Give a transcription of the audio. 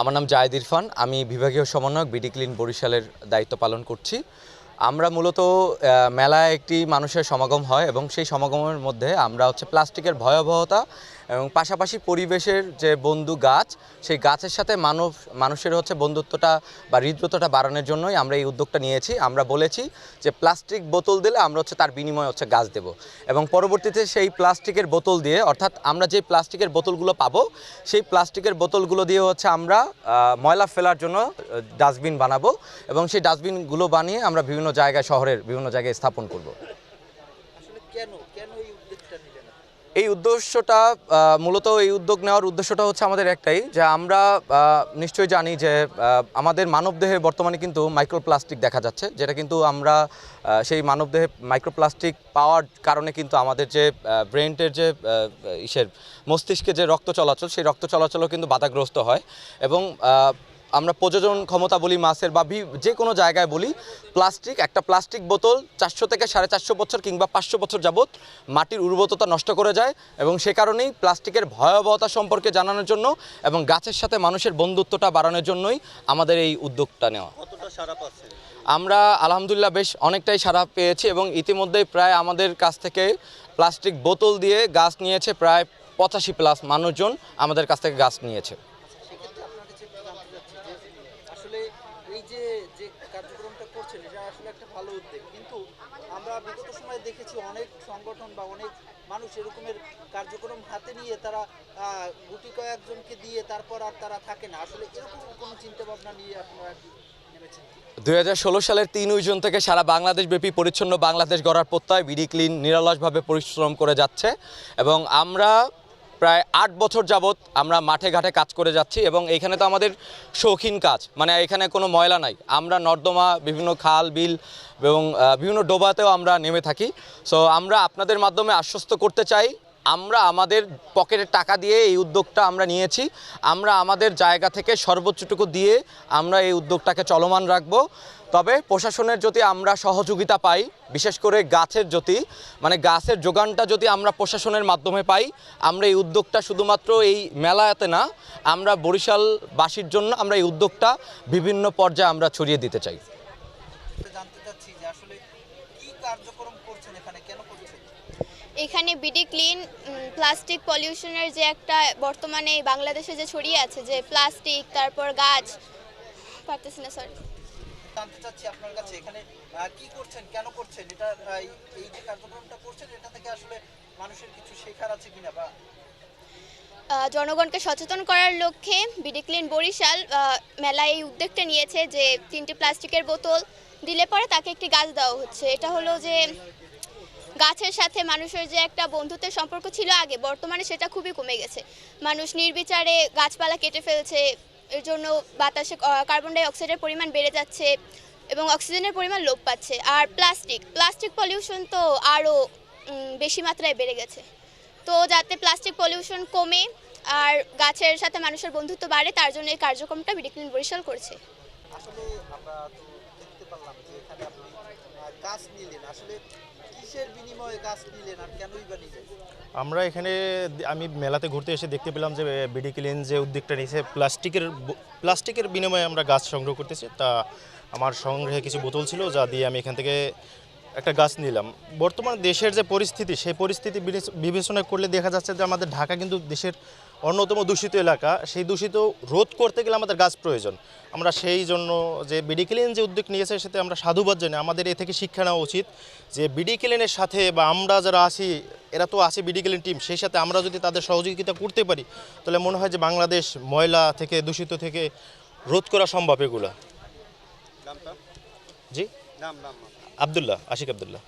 আমার নাম জায়েদ ইরফান আমি বিভাগীয় সমন্বয়ক বিডি ক্লিন বরিশালের দায়িত্ব পালন করছি। আমরা মূলত মেলায় একটি মানুষের সমাগম হয় এবং সেই সমাগমের মধ্যে আমরা হচ্ছে প্লাস্টিকের ভয়াবহতা এবং পাশাপাশি পরিবেশের যে বন্ধু গাছ, সেই গাছের সাথে মানব, মানুষের হচ্ছে বন্ধুত্বটা বা হৃদ্রতাটা বাড়ানোর জন্যই আমরা এই উদ্যোগটা নিয়েছি। আমরা বলেছি যে প্লাস্টিক বোতল দিলে আমরা হচ্ছে তার বিনিময়ে হচ্ছে গাছ দেব এবং পরবর্তীতে সেই প্লাস্টিকের বোতল দিয়ে, অর্থাৎ আমরা যে প্লাস্টিকের বোতলগুলো পাবো, সেই প্লাস্টিকের বোতলগুলো দিয়ে হচ্ছে আমরা ময়লা ফেলার জন্য ডাস্টবিন বানাবো এবং সেই ডাস্টবিনগুলো বানিয়ে আমরা বিভিন্ন জায়গায় শহরের বিভিন্ন জায়গায় স্থাপন করব। এই উদ্দেশ্যটা মূলত এই উদ্যোগ নেওয়ার উদ্দেশ্যটা হচ্ছে আমাদের একটাই যে আমরা নিশ্চয়ই জানি যে আমাদের মানবদেহে বর্তমানে কিন্তু মাইক্রোপ্লাস্টিক দেখা যাচ্ছে যেটা কিন্তু আমরা সেই মানবদেহে মাইক্রোপ্লাস্টিক পাওয়ার কারণে কিন্তু আমাদের যে ব্রেনটের যে ইসের মস্তিষ্কে যে রক্ত চলাচল সেই রক্ত চলাচলও কিন্তু বাধাগ্রস্ত হয়। এবং আমরা প্রযোজন ক্ষমতা বলি মাছের বা যে কোনো জায়গায় বলি প্লাস্টিক একটা প্লাস্টিক বোতল চারশো থেকে সাড়ে চারশো বছর কিংবা পাঁচশো বছর যাবত মাটির উর্বরতা নষ্ট করে যায় এবং সে কারণেই প্লাস্টিকের ভয়াবহতা সম্পর্কে জানানোর জন্য এবং গাছের সাথে মানুষের বন্ধুত্বটা বাড়ানোর জন্যই আমাদের এই উদ্যোগটা নেওয়া। সারা আমরা আলহামদুলিল্লাহ বেশ অনেকটাই সাড়া পেয়েছি এবং ইতিমধ্যেই প্রায় আমাদের কাছ থেকে প্লাস্টিক বোতল দিয়ে গাছ নিয়েছে প্রায় পঁচাশি প্লাস মানুষজন আমাদের কাছ থেকে গাছ নিয়েছে সেক্ষেত্রে আপনার কাছে একটু জানতে চাচ্ছি যে আসলে এই যে যে কার্যক্রমটা করছেন, এটা আসলে একটা ভালো উদ্যোগ। কিন্তু আমরা বিগত সময়ে দেখেছি অনেক সংগঠন বা অনেক মানুষ এরকমের কার্যক্রম হাতে নিয়ে তারা গুটি কয়েকজনকে দিয়ে তারপর আর তারা থাকে না। আসলে এরকম কোনো চিন্তা ভাবনা নিয়ে আপনারা? দুই সালের তিন জুন থেকে সারা বাংলাদেশ ব্যাপী পরিচ্ছন্ন বাংলাদেশ গড়ার প্রত্যয়, বিডি ক্লিন, নিরলসভাবে পরিশ্রম করে যাচ্ছে। এবং আমরা প্রায় আট বছর যাবৎ আমরা মাঠে ঘাটে কাজ করে যাচ্ছি এবং এখানে তো আমাদের শৌখিন কাজ। মানে এখানে কোনো ময়লা নাই। আমরা নর্দমা, বিভিন্ন খাল, বিল এবং বিভিন্ন ডোবাতেও আমরা নেমে থাকি। সো আমরা আপনাদের মাধ্যমে আশ্বস্ত করতে চাই আমরা আমাদের পকেটের টাকা দিয়ে এই উদ্যোগটা আমরা নিয়েছি। আমরা আমাদের জায়গা থেকে সর্বোচ্চটুকু দিয়ে আমরা এই উদ্যোগটাকে চলমান রাখব। তবে প্রশাসনের যদি আমরা সহযোগিতা পাই, বিশেষ করে গাছের যদি মানে গাছের যোগানটা যদি আমরা প্রশাসনের মাধ্যমে পাই, আমরা এই উদ্যোগটা শুধুমাত্র এই মেলাতে না, আমরা বরিশালবাসীর জন্য আমরা এই উদ্যোগটা বিভিন্ন পর্যায়ে আমরা ছড়িয়ে দিতে চাই। কি কার্যক্রম করছেন এখানে? কেন করছেন? এখানে বিডি ক্লিন প্লাস্টিক পলিউশনের যে একটা বর্তমানে বাংলাদেশে যে ছড়িয়ে আছে যে প্লাস্টিক তারপর গাছ পারতেছি না সরি জানতে চাচ্ছি আপনার কাছে এখানে কি করছেন? কেন করছেন? এটা এই- এই যে কার্যক্রমটা করছেন এটা থেকে আসলে মানুষের কিছু শেখার আছে কিনা বা? জনগণকে সচেতন করার লক্ষ্যে বিডি ক্লিন বরিশাল মেলায় এই উদ্যোগটা নিয়েছে যে তিনটি প্লাস্টিকের বোতল দিলে পরে তাকে একটি গাছ দেওয়া হচ্ছে। এটা হলো যে গাছের সাথে মানুষের যে একটা বন্ধুত্বের সম্পর্ক ছিল আগে, বর্তমানে সেটা খুবই কমে গেছে। মানুষ নির্বিচারে গাছপালা কেটে ফেলছে, এর জন্য বাতাসে কার্বন ডাই অক্সাইডের পরিমাণ বেড়ে যাচ্ছে এবং অক্সিজেনের পরিমাণ লোপ পাচ্ছে। আর প্লাস্টিক প্লাস্টিক পলিউশন তো আরও বেশি মাত্রায় বেড়ে গেছে। তো যাতে প্লাস্টিক পলিউশন কমে আর গাছের সাথে মানুষের বন্ধুত্ব বাড়ে, তার জন্য এই কার্যক্রমটা বিডিক্লিন বরিশাল করছে। আসলে আমরা পারলাম যে এখানে আপনি গাছ নিলেন। আসলে কিসের বিনিময়ে গাছ নিলেন আর কেনই বা নিলেন? আমরা এখানে আমি মেলাতে ঘুরতে এসে দেখতে পেলাম যে বিডি ক্লিন যে উদ্যোগটা নিয়েছে, প্লাস্টিকের প্লাস্টিকের বিনিময়ে আমরা গাছ সংগ্রহ করতেছি। তা আমার সংগ্রহে কিছু বোতল ছিল যা দিয়ে আমি এখান থেকে একটা গাছ নিলাম। বর্তমান দেশের যে পরিস্থিতি, সেই পরিস্থিতি বিবেচ- বিবেচনা করলে দেখা যাচ্ছে যে আমাদের ঢাকা কিন্তু দেশের অন্যতম দূষিত এলাকা সেই দূষিত রোধ করতে গেলে আমাদের গাছ প্রয়োজন। আমরা সেই জন্য যে বিডি ক্লিন যে উদ্যোগ নিয়েছে সেটা আমরা সাধুবাদ জানি আমাদের এ থেকে শিক্ষা নেওয়া উচিত যে বিডি ক্লিনের সাথে বা আমরা যারা আছি এরা তো আছে বিডি ক্লিন টিম সেই সাথে আমরা যদি তাদের সহযোগিতা করতে পারি তাহলে মনে হয় যে বাংলাদেশ ময়লা থেকে দূষিত থেকে রোধ করা সম্ভব এগুলো। জি? আবদুল্লাহ আশিক আবদুল্লাহ।